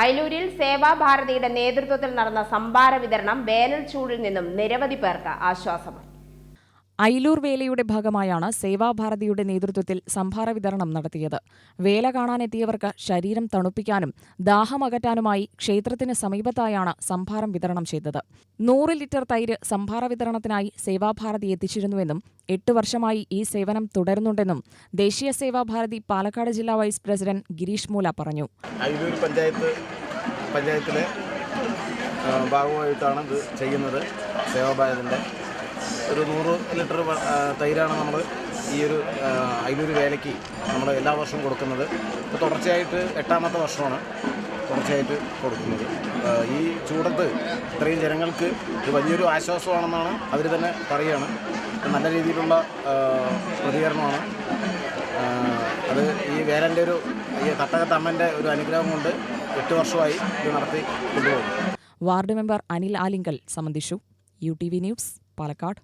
അയലൂരിൽ സേവാഭാരതിയുടെ നേതൃത്വത്തിൽ നടന്ന സംഭാര വിതരണം വേനൽ ചൂടിൽ നിന്നും നിരവധി പേർക്ക് ആശ്വാസമായി. അയിലൂർ വേലയുടെ ഭാഗമായാണ് സേവാഭാരതിയുടെ നേതൃത്വത്തിൽ സംഭാര വിതരണം നടത്തിയത്. വേല കാണാനെത്തിയവർക്ക് ശരീരം തണുപ്പിക്കാനും ദാഹമകറ്റാനുമായി ക്ഷേത്രത്തിന് സമീപത്തായാണ് സംഭാരം വിതരണം ചെയ്തത്. നൂറ് ലിറ്റർ തൈര് സംഭാര വിതരണത്തിനായി സേവാഭാരതി എത്തിച്ചിരുന്നുവെന്നും എട്ട് വർഷമായി ഈ സേവനം തുടരുന്നുണ്ടെന്നും ദേശീയ സേവാഭാരതി പാലക്കാട് ജില്ലാ വൈസ് പ്രസിഡന്റ് ഗിരീഷ് മൂല പറഞ്ഞു. പഞ്ചായത്ത് പഞ്ചായത്തിലെ ഭാഗമായിട്ടാണ് ഇത് ചെയ്യുന്നത് സേവാഭാരതിന്റെ ഒരു നൂറ് ലിറ്റർ തൈരാണ് നമ്മൾ ഈ ഒരു അതിലൊരു വേലയ്ക്ക് നമ്മൾ എല്ലാ വർഷവും കൊടുക്കുന്നത്. ഇപ്പോൾ തുടർച്ചയായിട്ട് എട്ടാമത്തെ വർഷമാണ് തുടർച്ചയായിട്ട് കൊടുക്കുന്നത്. ഈ ചൂടത്ത് ഇത്രയും ജനങ്ങൾക്ക് ഒരു വലിയൊരു ആശ്വാസമാണെന്നാണ് അവർ തന്നെ പറയുകയാണ് നല്ല രീതിയിലുള്ള പ്രതികരണമാണ്. അത് ഈ വേലന്റെ ഒരു ഈ തട്ടകത്തമ്മന്റെ ഒരു അനുഗ്രഹം കൊണ്ട് എട്ട് വർഷമായി ഇത് നടത്തി കൊണ്ടുപോകും വാർഡ് മെമ്പർ അനിൽ ആലിങ്കൽ സംബന്ധിച്ചു. U T V news Palakkad.